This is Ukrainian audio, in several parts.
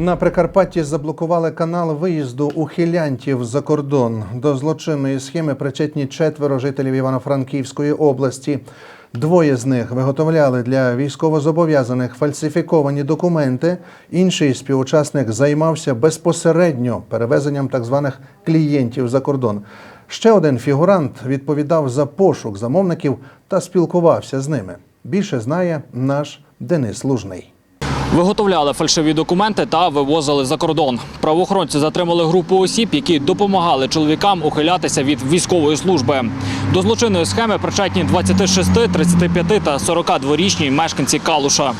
На Прикарпатті заблокували канал виїзду ухилянтів за кордон. До злочинної схеми причетні четверо жителів Івано-Франківської області. Двоє з них виготовляли для військовозобов'язаних фальсифіковані документи. Інший співучасник займався безпосередньо перевезенням так званих клієнтів за кордон. Ще один фігурант відповідав за пошук замовників та спілкувався з ними. Більше знає наш Денис Лужний. Виготовляли фальшиві документи та вивозили за кордон. Правоохоронці затримали групу осіб, які допомагали чоловікам ухилятися від військової служби. До злочинної схеми причетні 26, 35 та 42-річні мешканці Калуша.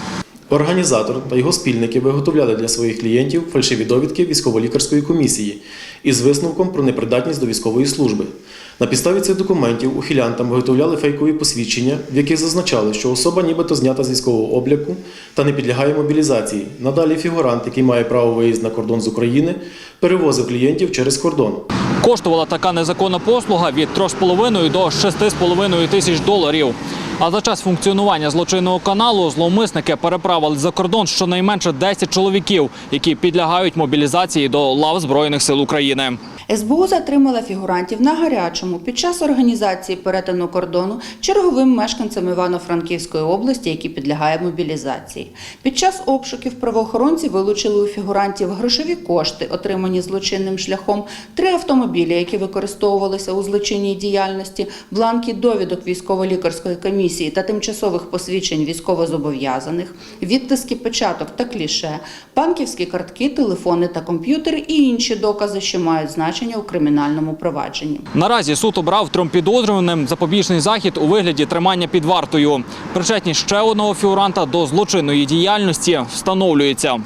Організатор та його спільники виготовляли для своїх клієнтів фальшиві довідки військово-лікарської комісії із висновком про непридатність до військової служби. На підставі цих документів ухилянтам виготовляли фейкові посвідчення, в яких зазначали, що особа нібито знята з військового обліку та не підлягає мобілізації. Надалі фігурант, який має право виїзд на кордон з України, перевозив клієнтів через кордон. Коштувала така незаконна послуга від 3,5 до 6,5 тисяч доларів. А за час функціонування злочинного каналу зловмисники переправили за кордон щонайменше 10 чоловіків, які підлягають мобілізації до лав Збройних сил України. СБУ затримала фігурантів на гарячому під час організації перетину кордону черговим мешканцям Івано-Франківської області, які підлягають мобілізації. Під час обшуків правоохоронці вилучили у фігурантів грошові кошти, отримані злочинним шляхом, три автомобілі, які використовувалися у злочинній діяльності, бланки довідок військово-лікарської комісії та тимчасових посвідчень військовозобов'язаних, відтиски печаток та кліше, банківські картки, телефони та комп'ютери і інші докази, що мають значення у кримінальному провадженні. Наразі суд обрав трьом підозрюваним запобіжний захід у вигляді тримання під вартою. Причетність ще одного фігуранта до злочинної діяльності встановлюється.